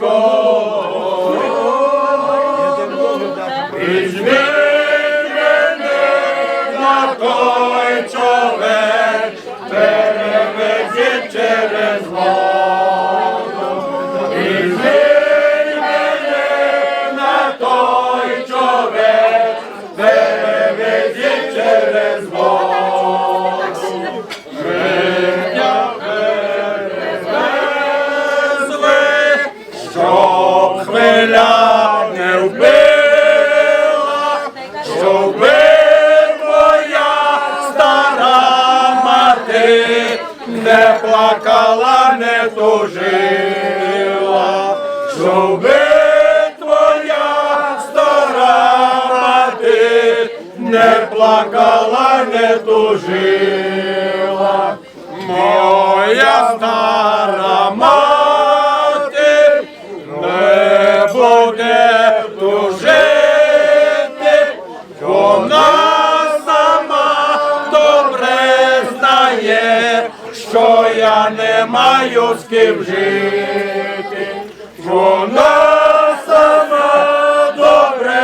той тужила, щоб твоя стара мати не плакала, не тужила. Моя стара я не маю з ким жити. Вона сама добре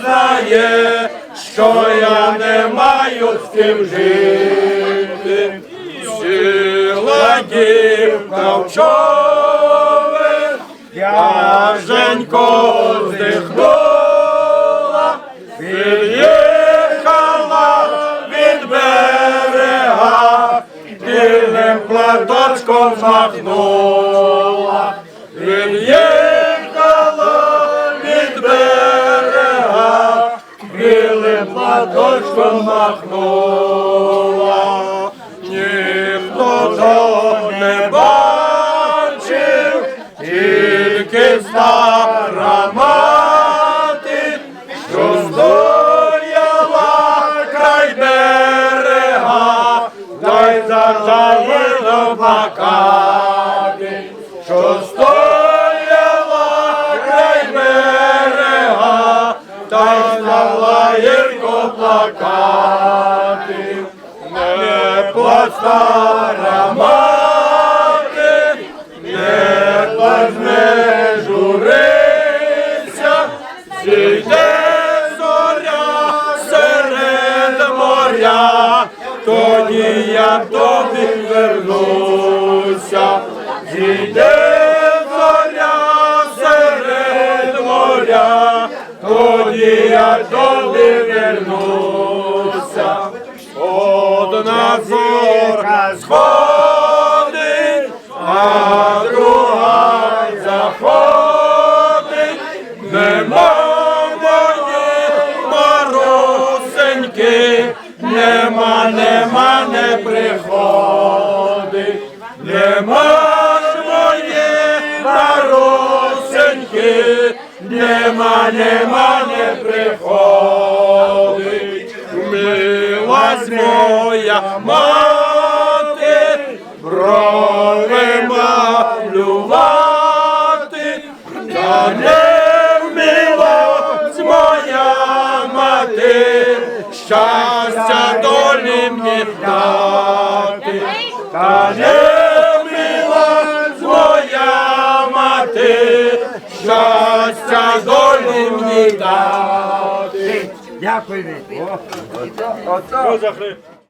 знає, що я не маю з ким жити. Сіла дівка в човен, тяженько здихнула, білим платочком він їхала від берега, білим платочком махнула. Ніхто того не бачив, тільки стара плакати, що стояла край берега, та й стала гірко плакати. Не плач, стара мати, не плач, не журися, зійде зоря серед моря, тоді я зійде зоря серед моря, тоді я тобі вернуся. Одна зорка сходить, а друга заходить, нема моєї марусеньки, нема, нема, не приходить, нема марусеньки, нема, нема, не приходить. Милась моя мати, брови малювати, та не вмілась моя мати, щастя долі мені дати, та не щастя долі мені дати. Дякую. Що за хри?